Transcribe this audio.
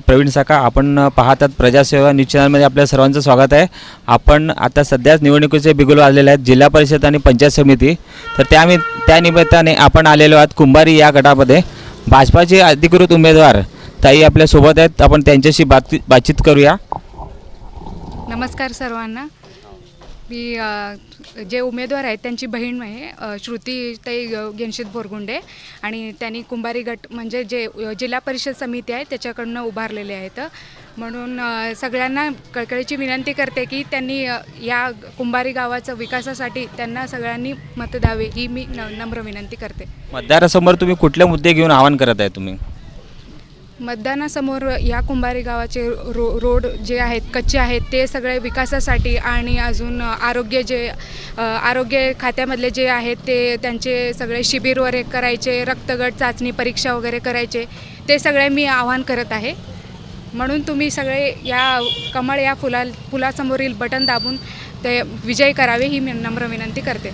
प्रवीण साका आपण पाहतात प्रजासेवा न्यूज चॅनलमध्ये आपल्या सर्वांचं स्वागत आहे. आपण आता सध्याच निवडणुकीचे बिगुल आलेले आहेत. जिल्हा परिषद आणि पंचायत समिती. तर त्या त्या निमित्ताने आपण आलेलो आहात कुंभारी या गटामध्ये. भाजपाचे अधिकृत उमेदवार ताई आपल्यासोबत आहेत. आपण त्यांच्याशी बात बातचीत करूया. नमस्कार सर्वांना. मी जे उमेदवार आहेत त्यांची बहीण आहे श्रुती ताई गेनशीत बोरगुंडे आणि त्यांनी कुंभारी गट म्हणजे जे जिल्हा परिषद समिती आहे त्याच्याकडनं उभारलेले आहेत. म्हणून सगळ्यांना कळकळीची विनंती करते की त्यांनी या कुंभारी गावाचं विकासासाठी त्यांना सगळ्यांनी मत द्यावे ही मी न नम्र विनंती करते. मतदारासमोर तुम्ही कुठले मुद्दे घेऊन आवाहन करत आहे तुम्ही? मतदानासमोर या कुंभारी गावाचे रो रोड जे आहेत कच्चे आहेत ते सगळे विकासासाठी आणि अजून आरोग्य जे आरोग्य खात्यामधले जे आहेत ते त्यांचे सगळे शिबिर वगैरे करायचे रक्तगट चाचणी परीक्षा वगैरे करायचे ते सगळे मी आवाहन करत आहे. म्हणून तुम्ही सगळे या कमळ या फुला फुलासमोरील बटन दाबून ते विजय करावे ही मी नम्र विनंती करते.